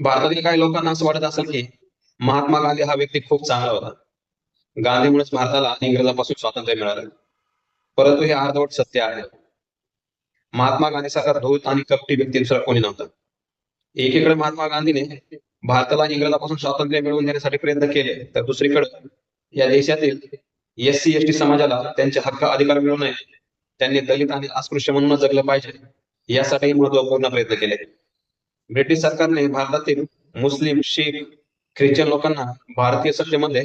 भारतातील काही लोकांना असं वाटत असेल की महात्मा गांधी हा व्यक्ती खूप चांगला होता. गांधीमुळेच भारताला इंग्रजांपासून स्वातंत्र्य मिळालं. परंतु हे अर्धवट सत्य आहे. महात्मा गांधी सारखा धोत आणि कपटी व्यक्ती दुसरा कोणी नव्हता. एकीकडे महात्मा गांधीने भारताला इंग्रजांपासून स्वातंत्र्य मिळवून देण्यासाठी प्रयत्न केले तर दुसरीकडे या देशातील एस सी एस टी समाजाला त्यांचे हक्क अधिकार मिळू नये त्यांनी दलित आणि अस्पृश्य म्हणून जगलं पाहिजे यासाठी महत्त्वपूर्ण प्रयत्न केले. ब्रिटिश सरकारने भारतातील मुस्लिम शीख ख्रिश्चन लोकांना भारतीय सत्तेमध्ये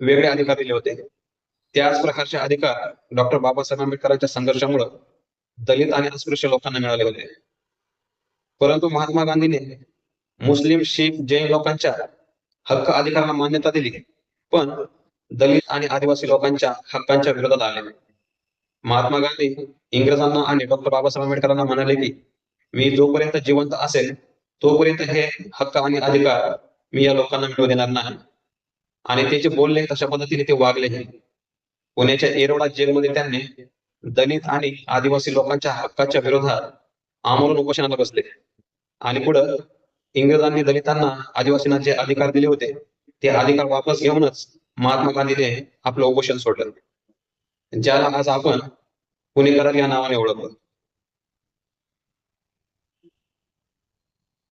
वेगळे अधिकार दिले होते. त्याच प्रकारचे अधिकार डॉक्टर बाबासाहेब आंबेडकरांच्या संघर्षामुळे दलित आणि अस्पृश्य लोकांना मिळाले होते. परंतु महात्मा गांधीने मुस्लिम शीख जैन लोकांच्या हक्क अधिकारांना मान्यता दिली पण दलित आणि आदिवासी लोकांच्या हक्कांच्या विरोधात आले महात्मा गांधी इंग्रजांना आणि डॉक्टर बाबासाहेब आंबेडकरांना म्हणाले की मी जोपर्यंत जिवंत असेल तोपर्यंत हे हक्क आणि अधिकार मी या लोकांना मिळवू देणार नाही. आणि ते जे बोलले तशा पद्धतीने ते वागले पुण्याच्या येरवडा जेलमध्ये त्यांनी दलित आणि आदिवासी लोकांच्या हक्काच्या विरोधात आमरण उपोषणाला बसले. आणि पुढं इंग्रजांनी दलितांना आदिवासींना जे अधिकार दिले होते ते अधिकार वापस घेऊनच महात्मा गांधीने आपलं उपोषण सोडलं. ज्याला आज आपण पुणेकर या नावाने ओळखतो